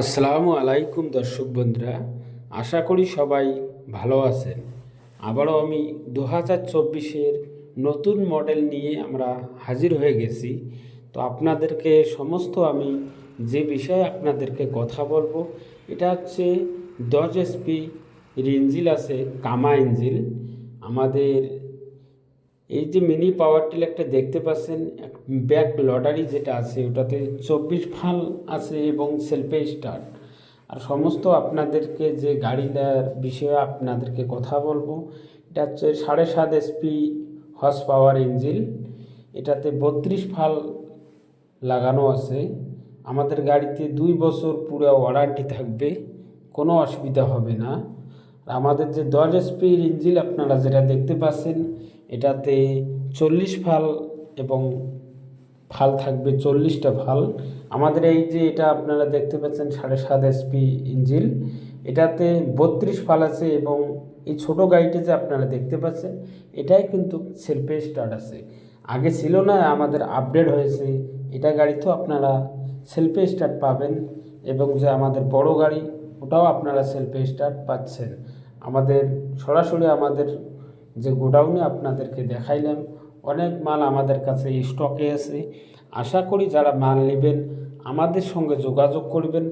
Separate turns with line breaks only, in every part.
আসসালামু আলাইকুম দর্শক বন্ধুরা, আশা করি সবাই ভালো আছেন। আবারও আমি দু হাজার চব্বিশের নতুন মডেল নিয়ে আমরা হাজির হয়ে গেছি। তো আপনাদেরকে সমস্ত আমি যে বিষয়ে আপনাদেরকে কথা বলব, এটা হচ্ছে দশ এসপি ইঞ্জিল আছে, কামা ইঞ্জিল আমাদের এই যে মিনি পাওয়ার টিলারটা দেখতে পাচ্ছেন ব্যাক লটারি যেটা আছে, ওটাতে চব্বিশ ফাল আছে এবং সেলফে স্টার্ট আর সমস্ত আপনাদেরকে যে গাড়িটার বিষয়ে আপনাদেরকে কথা বলব, এটা হচ্ছে সাড়ে সাত এসপি হর্স পাওয়ার ইঞ্জিন এটাতে বত্রিশ ফাল লাগানো আছে। আমাদের গাড়িতে দুই বছর পুরো ওয়ারান্টি থাকবে, কোনো অসুবিধা হবে না। আমাদের যে দশ এসপির ইঞ্জিল আপনারা যেটা দেখতে পাচ্ছেন, এটাতে চল্লিশ ফাল এবং ফাল থাকবে চল্লিশটা ফাল। আমাদের এই যে এটা আপনারা দেখতে পাচ্ছেন সাড়ে সাত এসপি ইঞ্জিল, এটাতে বত্রিশ ফাল আছে এবং এই ছোট গাড়িটি যে আপনারা দেখতে পাচ্ছেন, এটাই কিন্তু সেলফে স্টার্ট আছে। আগে ছিল না, আমাদের আপডেট হয়েছে, এটা গাড়ি তো আপনারা সেলফে স্টার্ট পাবেন এবং যে আমাদের বড় গাড়ি, ওটাও আপনারা সেলফে স্টার্ট পাচ্ছেন। আমাদের, সরাসরি আমাদের যে গোডাউনে আপনাদেরকে দেখাইলাম, অনেক মাল আমাদের কাছে স্টকে আছে। আশা করি যারা মাল নেবেন, আমাদের সঙ্গে যোগাযোগ করবেন।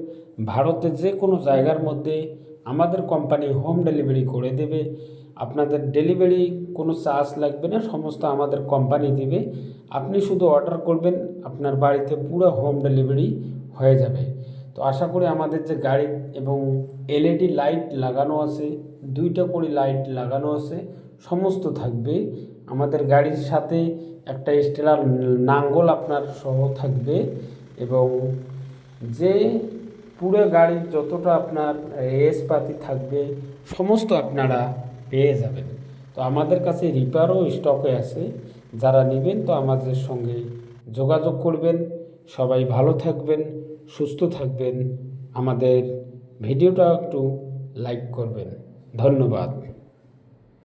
ভারতের যে কোনো জায়গার মধ্যে আমাদের কোম্পানি হোম ডেলিভারি করে দেবে। আপনাদের ডেলিভারি কোনো চার্জ লাগবে না, সমস্ত আমাদের কোম্পানি দিবে। আপনি শুধু অর্ডার করবেন, আপনার বাড়িতে পুরো হোম ডেলিভারি হয়ে যাবে। তো আশা করি আমাদের যে গাড়ি এবং এলইডি লাইট লাগানো আছে, দুইটা করে লাইট লাগানো আছে, সমস্ত থাকবে। আমাদের গাড়ির সাথে একটা স্টেলার নাঙ্গল আপনার সহ থাকবে এবং যে পুরো গাড়ির যতটা আপনার রেসপাতি থাকবে, সমস্ত আপনারা পেয়ে যাবেন। তো আমাদের কাছে রিপারও স্টকে আছে। যারা নেবেন তো আমাদের সঙ্গে যোগাযোগ করবেন। সবাই ভালো থাকবেন সুস্থ থাকবেন। আমাদের ভিডিওটা একটু লাইক করবেন। ধন্যবাদ।